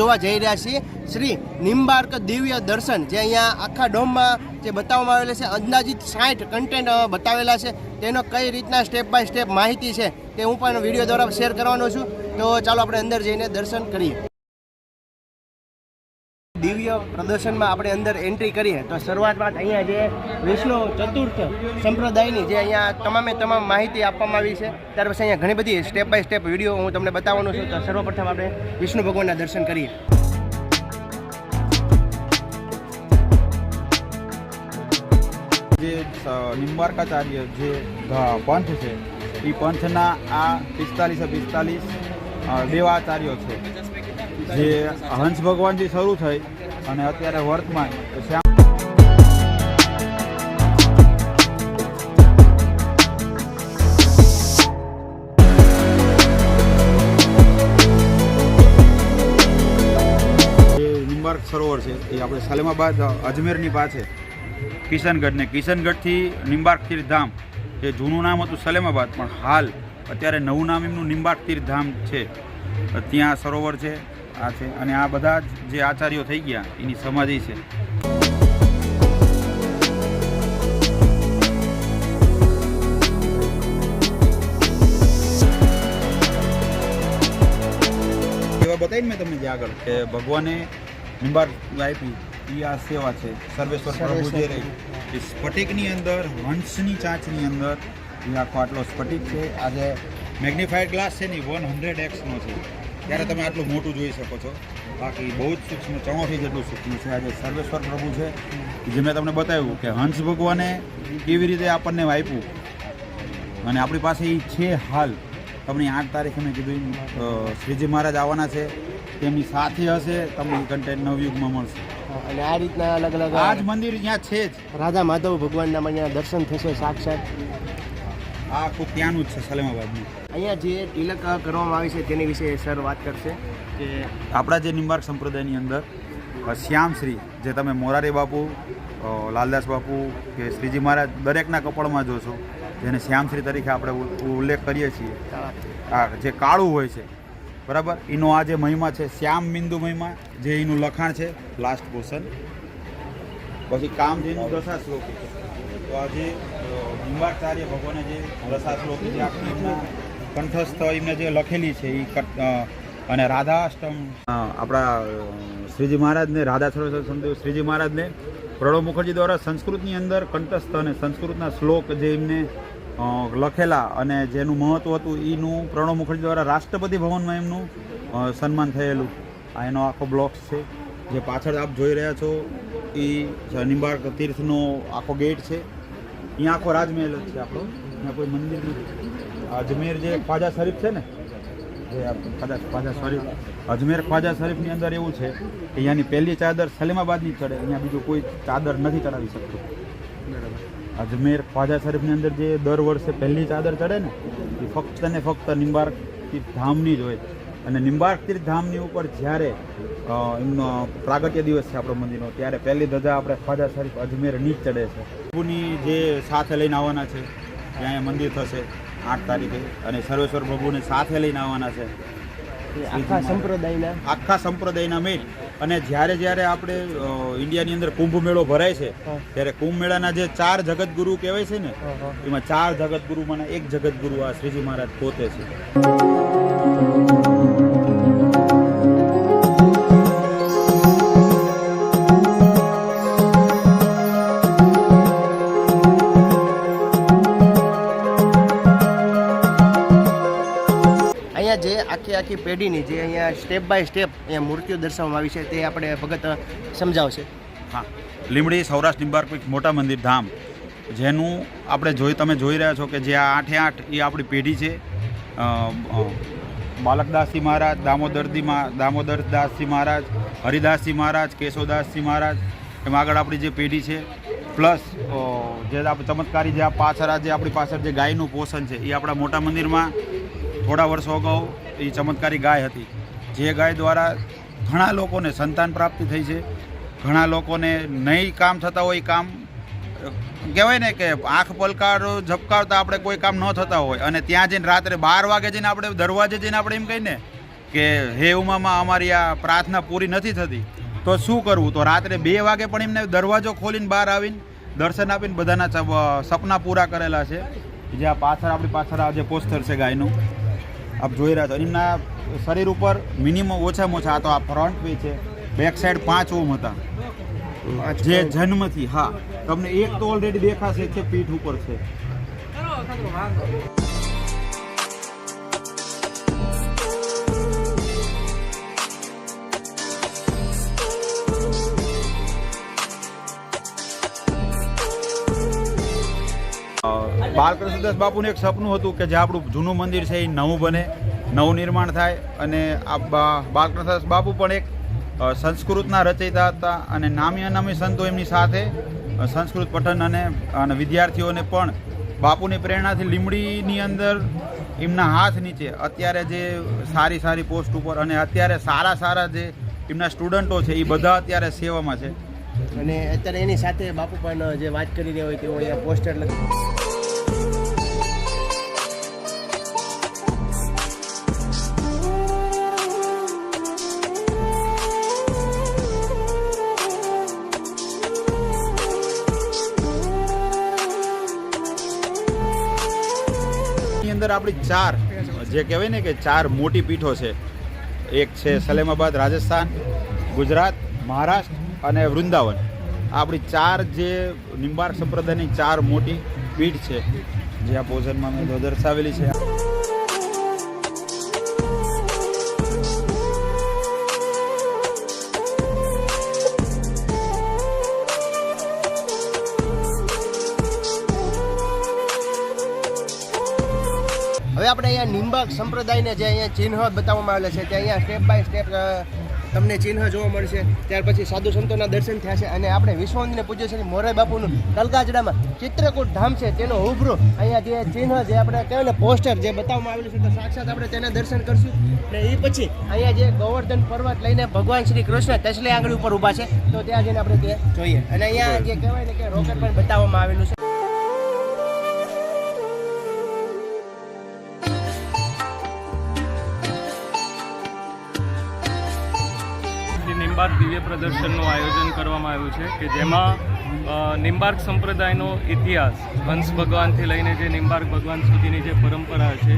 જોવા જઈ રહ્યા છીએ. શ્રી નિમ્બાર્ક દિવ્ય દર્શન, જે અહીંયા આખા ડોમમાં જે બતાવવામાં આવેલા છે, અંદાજિત સાઠ કન્ટેન્ટ બતાવેલા છે. તેનો કઈ રીતના સ્ટેપ બાય સ્ટેપ માહિતી છે, તે હું પણ વીડિયો દ્વારા શેર કરવાનો છું. તો ચાલો આપણે અંદર જઈને દર્શન કરીએ. દિવ્ય પ્રદર્શનમાં આપણે અંદર એન્ટ્રી કરીએ. તો શરૂઆતમાં અહીંયા જે વિષ્ણુ ચતુર્થ સંપ્રદાયની જે અહીંયા તમામે તમામ માહિતી આપવામાં આવી છે. ત્યાર પછી અહીંયા ઘણી બધી સ્ટેપ બાય સ્ટેપ વીડિયો હું તમને બતાવવાનો છું. તો સર્વપ્રથમ આપણે વિષ્ણુ ભગવાનના દર્શન કરીએ. જે નિમ્બાર્કાચાર્ય જે પંથ છે, એ પંથના આ પિસ્તાલીસે પિસ્તાલીસ દેવાચાર્યો છે. જે હંસ ભગવાનથી શરૂ થઈ અને અત્યારે વર્તમાન શ્યામ જે નિંબાર્ક સરોવર છે એ આપણે સલેમાબાદ અજમેરની પાસે. કિશનગઢને. કિશનગઢથી નિંબાર્ક તીર્થધામ. જે જૂનું નામ હતું સલેમાબાદ પણ હાલ અત્યારે નવું નામ એમનું નિંબાર્ક તીર્થધામ છે. ત્યાં સરોવર છે. આ છે. અને આ બધા જ આચાર્યો થઈ ગયા એની સમાધિ છે. એવા બતાવીને મેં તમને જે આગળ કે ભગવાને નિંબાર આપી. એ આ સેવા છે. સર્વેશ્વર પ્રભુ જે રહી. એ સ્ફટિકની અંદર હંસની ચાંચની અંદર એ આખો આટલો સ્ફટિક છે. આજે મેગ્નિફાઈડ ગ્લાસ છે ને વન હંડ્રેડ એક્સનો છે. ત્યારે તમે આટલું મોટું જોઈ શકો છો. બાકી બહુ જ સૂક્ષ્મ ચણોથી જેટલું સૂક્ષ્મ છે. આજે સર્વેશ્વર પ્રભુ છે જે મેં તમને બતાવ્યું કે હંસ ભગવાને કેવી રીતે આપણને વાપ્યું અને આપણી પાસે એ છે હાલ. તમને આઠ તારીખે મેં કીધું શ્રીજી મહારાજ આવવાના છે. તેમની સાથે હશે તમને કન્ટેન્ટ નવયુગમાં મળશે. અને આ રીતના અલગ અલગ આજ મંદિર ત્યાં છે જ. રાધા માધવ ભગવાનના અહીંયા દર્શન થશે સાક્ષાત. આ આખું ત્યાંનું જ છે સલેમાબાદનું. અહીંયા જે તિલક કરવામાં આવી છે તેની વિશે સર વાત કરશે. કે આપણા જે નિંબાર્ક સંપ્રદાયની અંદર શ્યામશ્રી જે તમે મોરારી બાપુ લાલદાસ બાપુ કે શ્રીજી મહારાજ દરેકના કપાળમાં જોશો જેને શ્યામશ્રી તરીકે આપણે ઉલ્લેખ કરીએ છીએ આ જે કાળું હોય છે બરાબર? એનો આ જે મહિમા છે શ્યામ બિંદુ મહિમા જે એનું લખાણ છે લાસ્ટ પોર્શન પછી કામ જેનું દશા શ્લોક છે તો આ જે નિંબાચાર્ય ભગવાને જે દશા શ્લોકી જે એમના કંઠસ્થ એમને જે લખેલી છે એ અને રાધા રાધાષ્ટમ આપણા શ્રીજી મહારાજને, રાધા સરસ્વતી શ્રીજી મહારાજને પ્રણવ મુખર્જી દ્વારા સંસ્કૃતની અંદર કંઠસ્થ અને સંસ્કૃતના શ્લોક જે એમને લખેલા અને જેનું મહત્વ હતું એનું પ્રણવ મુખર્જી દ્વારા રાષ્ટ્રપતિ ભવનમાં એમનું સન્માન થયેલું. આ એનો આખો બ્લોક્સ છે. જે પાછળ આપ જોઈ રહ્યા છો એ નિંબાર્ક તીર્થનો આખો ગેટ છે. અહીંયા આખો રાજમહેલ જ છે આપણો. ત્યાં કોઈ મંદિર નથી. અજમેર જે ખ્વાજા શરીફ છે ને, જે ખ્વાજા ખ્વાજા શરીફ, અજમેર ખ્વાજા શરીફની અંદર એવું છે કે અહીંયાની પહેલી ચાદર સલેમાબાદની ચડે, અહીંયા બીજું કોઈ ચાદર નથી ચડાવી શકતું. અજમેર ખ્વાજા શરીફની અંદર જે દર વર્ષે પહેલી ચાદર ચડે ને, એ ફક્ત ને ફક્ત નિંબાર્ક ધામની જ હોય. અને નિંબાર્ક તીર્થ ધામની ઉપર જ્યારે એમનો પ્રાગટ્ય દિવસ છે આપણો મંદિરનો ત્યારે પહેલી ધજા આપણે ખ્વાજા શરીફ અજમેર નીચ ચડે છે. પ્રભુની જે સાથે લઈને આવવાના છે ત્યાં મંદિર થશે આઠ તારીખે અને સર્વેશ્વર પ્રભુને સાથે લઈને આવવાના છે. આખા સંપ્રદાયના? આખા સંપ્રદાયના મેળ અને જ્યારે જ્યારે આપણે ઇન્ડિયાની અંદર કુંભ મેળો ભરાય છે ત્યારે કુંભ મેળાના જે ચાર જગતગુરુ કહેવાય છે ને. એમાં ચાર જગતગુરુમાંના એક જગતગુરુ આ શ્રીજી મહારાજ પોતે છે. આખી પેઢીની જે અહીંયા સ્ટેપ બાય સ્ટેપ અહીંયા મૂર્તિઓ દર્શાવવામાં આવી છે તે આપણે ભગત સમજાવશે. હા. લીમડી સૌરાષ્ટ્ર નિંબાર્ક મોટા મંદિર, ધામ, જેનું આપણે જોઈ, તમે જોઈ રહ્યા છો કે જે આ આઠે આઠ એ આપણી પેઢી છે. બાલકદાસજી મહારાજ, દામોદરજી દામોદરદાસજી મહારાજ, હરિદાસજી મહારાજ કેશવદાસજી મહારાજ, એમાં આગળ આપણી જે પેઢી છે. પ્લસ જે આપણે ચમત્કારી જે આ પાછળ જે આપણી પાછળ જે ગાયનું પોષણ છે, એ આપણા મોટા મંદિરમાં થોડા વર્ષો અગાઉ એ ચમત્કારી ગાય હતી. જે ગાય દ્વારા ઘણા લોકોને સંતાન પ્રાપ્તિ થઈ છે. ઘણા લોકોને નહીં કામ થતા હોય કામ, કહેવાય ને કે આંખ પલકાર, ઝપકારતા આપણે કોઈ કામ ન થતા હોય. અને ત્યાં જઈને રાત્રે બાર વાગે જઈને આપણે દરવાજે જઈને આપણે એમ કહીને કે, હે ઉમામાં, અમારી આ પ્રાર્થના પૂરી નથી થતી. તો શું કરવું? તો રાત્રે બે વાગે પણ એમને દરવાજો ખોલીને બહાર આવીને દર્શન આપીને બધાના સપના પૂરા કરેલા છે. જે આ પાછળ, આપણી પાછળ આ જે પોસ્ટર છે ગાયનું આપ જોઈ રહ્યા છો. એમના શરીર ઉપર મિનિમમ ઓછામાં ઓછા આ તો આ ફ્રન્ટ પે છે. બેક સાઈડ પાંચ ઓમ હતા. જે જન્મથી હા. તમને એક તો ઓલરેડી દેખાશે છે પીઠ ઉપર છે. બાલકૃષ્ણદાસ બાપુનું એક સપનું હતું કે જે આપણું જૂનું મંદિર છે એ નવું બને, નવું નિર્માણ થાય અને આ બાલકૃષ્ણદાસ બાપુ પણ એક સંસ્કૃતના રચયિતા હતા અને નામી અનામી સંતો એમની સાથે સંસ્કૃત પઠન અને અને વિદ્યાર્થીઓને પણ બાપુની પ્રેરણાથી લીમડીની અંદર એમના હાથ નીચે અત્યારે જે સારી સારી પોસ્ટ ઉપર અને અત્યારે સારા સારા જે એમના સ્ટુડન્ટો છે એ બધા અત્યારે સેવામાં છે. અને અત્યારે એની સાથે બાપુ પણ જે વાત કરી રહ્યા હોય તેઓ અહીંયા પોસ્ટર લખી આપણી ચાર, જે કહેવાય ને કે ચાર મોટી પીઠો છે. એક છે સલેમાબાદ, રાજસ્થાન, ગુજરાત, મહારાષ્ટ્ર અને વૃંદાવન. આપણી ચાર જે નિંબાર સંપ્રદાયની ચાર મોટી પીઠ છે, જે આ ભોજનમાં મેં દર્શાવેલી છે. આપણે અહીંયા નિંબક સંપ્રદાયને જે અહીંયા ચિહ્ન બતાવવામાં આવેલા છે, તે અહીંયા સ્ટેપ બાય સ્ટેપ તમને ચિહ્ન જોવા મળશે. ત્યાર પછી સાધુ સંતોના દર્શન થયા છે અને આપણે વિશ્વવંદને પૂજ્ય છે મોરાઈ બાપુનું કલકાજડામાં ચિત્રકૂટ ધામ છે, તેનો ઉભરો. અહીંયા જે ચિહ્ન જે આપણે કહેવાય ને પોસ્ટર જે બતાવવામાં આવેલું છે, તો સાક્ષાત આપણે તેના દર્શન કરશું. અને એ પછી અહીંયા જે ગોવર્ધન પર્વત લઈને ભગવાન શ્રી કૃષ્ણ તસલે આંગળી ઉપર ઊભા છે, તો ત્યાં જઈને આપણે તે જોઈએ. અને અહીંયા જે કહેવાય ને કે રોકેટ પણ બતાવવામાં આવેલું છે. શ્રી દિવ્ય પ્રદર્શનનું આયોજન કરવામાં આવ્યું છે કે જેમાં નિંબાર્ક સંપ્રદાયનો ઇતિહાસ, હંસ ભગવાનથી લઈને જે નિંબાર્ક ભગવાન સુધીની જે પરંપરા છે,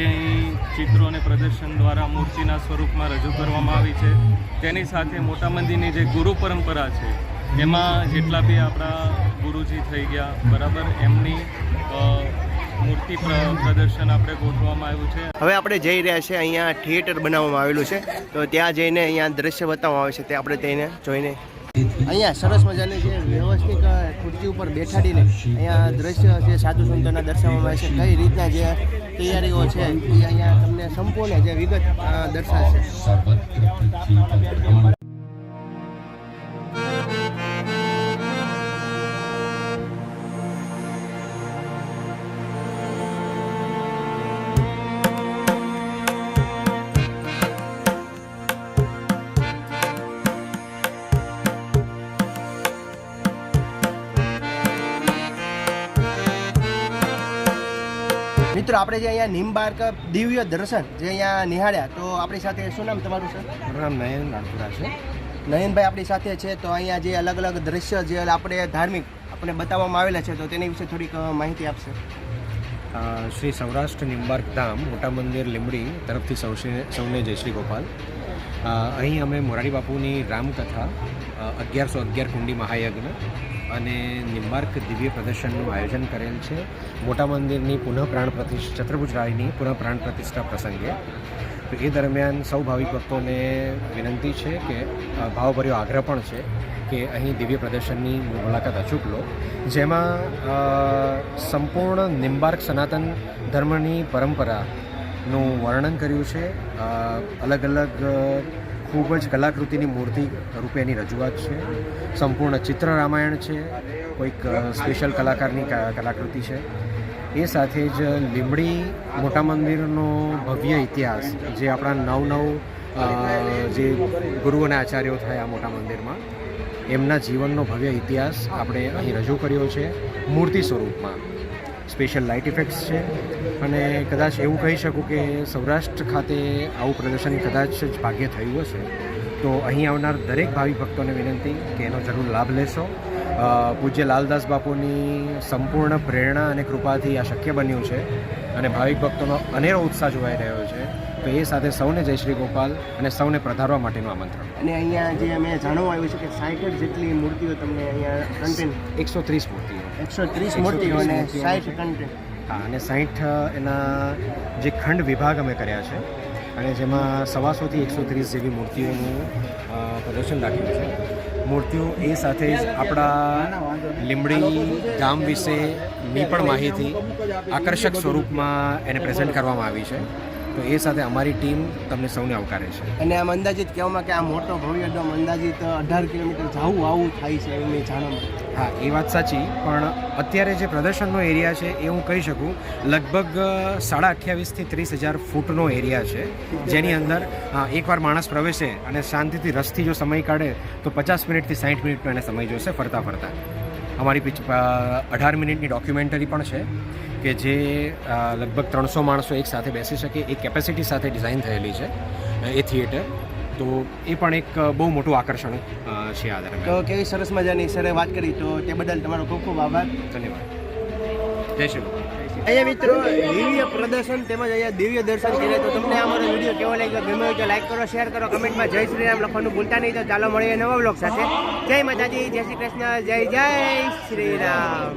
એ અહીં ચિત્રો અને પ્રદર્શન દ્વારા મૂર્તિના સ્વરૂપમાં રજૂ કરવામાં આવી છે. તેની સાથે મોટા મંદિરની જે ગુરુ પરંપરા છે, એમાં જેટલા બી આપણા ગુરુજી થઈ ગયા, બરાબર, એમની મૂર્તિ પ્રદર્શન આપણે ગોઠવવામાં આવ્યું છે. હવે આપણે જઈ રહ્યા છીએ અહીંયા થિયેટર બનાવવામાં આવેલું છે. તો ત્યાં જઈને અહીંયા દ્રશ્ય બતાવવામાં આવે છે. તે આપણે તેને જોઈને અહીંયા સરસ મજાની જે વ્યવસ્થિત ખુરશી ઉપર બેઠાડીને અહીંયા દ્રશ્ય જે સાધુ સંતોના દર્શાવવામાં આવે છે. કઈ રીતના જે તૈયારીઓ છે એ અહીંયા તમને સંપૂર્ણ જે વિગત દર્શાવશે. મિત્રો આપણે જે અહીંયા નિમબાર્ક દિવ્ય દર્શન જે અહીંયા નિહાળ્યા તો આપણી સાથે શું નામ તમારું છે મારું નામ નયન નાનપુરા છે. નયનભાઈ આપણી સાથે છે તો અહીંયા જે અલગ અલગ દ્રશ્ય જે આપણે ધાર્મિક આપણે બતાવવામાં આવેલા છે તો તેની વિશે થોડીક માહિતી આપશે. શ્રી સૌરાષ્ટ્ર નિંબાર્ક ધામ મોટા મંદિર લીંબડી તરફથી સૌ સૌને જય શ્રી ગોપાલ. અહીં અમે મોરારી બાપુની રામકથા અગિયારસો અગિયાર કુંડી મહાયજ્ઞ અને નિમ્બાર્ક દિવ્ય પ્રદર્શનનું આયોજન કરેલ છે. મોટા મંદિરની પુનઃ પ્રાણ પ્રતિષ્ઠા છત્રભુજ રાયની પુનઃ પ્રાણ પ્રતિષ્ઠા પ્રસંગે. તો એ દરમિયાન સૌ ભાવિક ભક્તોને વિનંતી છે કે ભાવભર્યો આગ્રહ પણ છે કે અહીં દિવ્ય પ્રદર્શનની મુલાકાત અચૂક લો. જેમાં સંપૂર્ણ નિમ્બાર્ક સનાતન ધર્મની પરંપરાનું વર્ણન કર્યું છે. અલગ અલગ ખૂબ જ કલાકૃતિની મૂર્તિ રૂપે એની રજૂઆત છે. સંપૂર્ણ ચિત્ર રામાયણ છે. કોઈક સ્પેશિયલ કલાકારની કલાકૃતિ છે. એ સાથે જ લીંબડી મોટા મંદિરનો ભવ્ય ઇતિહાસ, જે આપણા નવ નવ જે ગુરુ અને આચાર્યો થયા આ મોટા મંદિરમાં, એમના જીવનનો ભવ્ય ઇતિહાસ આપણે અહીં રજૂ કર્યો છે મૂર્તિ સ્વરૂપમાં. સ્પેશિયલ લાઇટ ઇફેક્ટ્સ છે. અને કદાચ એવું કહી શકું કે સૌરાષ્ટ્ર ખાતે આવું પ્રદર્શન કદાચ જ ભાગ્ય થયું હશે. તો અહીં આવનાર દરેક ભાવિક ભક્તોને વિનંતી કે એનો જરૂર લાભ લેશો. પૂજ્ય લાલદાસ બાપુની સંપૂર્ણ પ્રેરણા અને કૃપાથી આ શક્ય બન્યું છે. અને ભાવિક ભક્તોનો અનેરો ઉત્સાહ જોવાઈ રહ્યો છે. તો એ સાથે સૌને જય શ્રી ગોપાલ અને સૌને પધારવા માટેનું આમંત્રણ. અને અહીંયા જે અમે જાણવા આવ્યું છે કે સાઠ જેટલી મૂર્તિઓ તમને અહીંયા એકસો ત્રીસ મૂર્તિઓ એકસો ત્રીસ મૂર્તિઓ અને સાઠ કન્ટેન્ટ હા અને સાઠ એના જે ખંડ વિભાગ અમે કર્યા છે અને જેમાં સવાસોથી એકસો ત્રીસ જેવી મૂર્તિઓનું પ્રદર્શન રાખ્યું છે. મૂર્તિઓ એ સાથે જ આપણા લીંબડી ગામ વિશેની પણ માહિતી આકર્ષક સ્વરૂપમાં એને પ્રેઝન્ટ કરવામાં આવી છે. તો એ સાથે અમારી ટીમ તમને સૌને આવકારે છે. અને આમ અંદાજિત કહેવામાં કે આ મોટો ભવ્ય ડોમ અંદાજિત અઢાર કિલોમીટર જવું આવું થાય છે એમ મેં જાણવા. હા, એ વાત સાચી, પણ અત્યારે જે પ્રદર્શનનો એરિયા છે એ હું કહી શકું, લગભગ સાડા અઠ્યાવીસથી ત્રીસ હજાર ફૂટનો એરિયા છે, જેની અંદર એકવાર માણસ પ્રવેશે અને શાંતિથી રસથી જો સમય કાઢે, તો પચાસ મિનિટથી સાઠ મિનિટનો એને સમય જોશે ફરતા ફરતા. અમારી પિચ અઢાર મિનિટની ડોક્યુમેન્ટરી પણ છે, કે જે લગભગ ત્રણસો માણસો એક સાથે બેસી શકે, એ કેપેસિટી સાથે ડિઝાઇન થયેલી છે, એ થિયેટર. તો એ પણ એક બહુ મોટું આકર્ષણ છે આ દરમિયાન. તો કેવી સરસ મજાની સરે વાત કરી તો તે બદલ તમારો ખૂબ ખૂબ આભાર. ધન્યવાદ. જય શ્રી અહીંયા મિત્રો દિવ્ય પ્રદર્શન તેમજ અહીંયા દિવ્ય દર્શન કરીએ તો તમને આ મારો વીડિયો કેવો લાગ્યો? ગમ્યો હોય તો લાઈક કરો શેર કરો કમેન્ટમાં જય શ્રી રામ લખવાનું ભૂલતા નહીં. તો ચાલો મળીએ નવા બ્લોગ સાથે. જય માતાજી જય શ્રી કૃષ્ણ જય જય શ્રી રામ.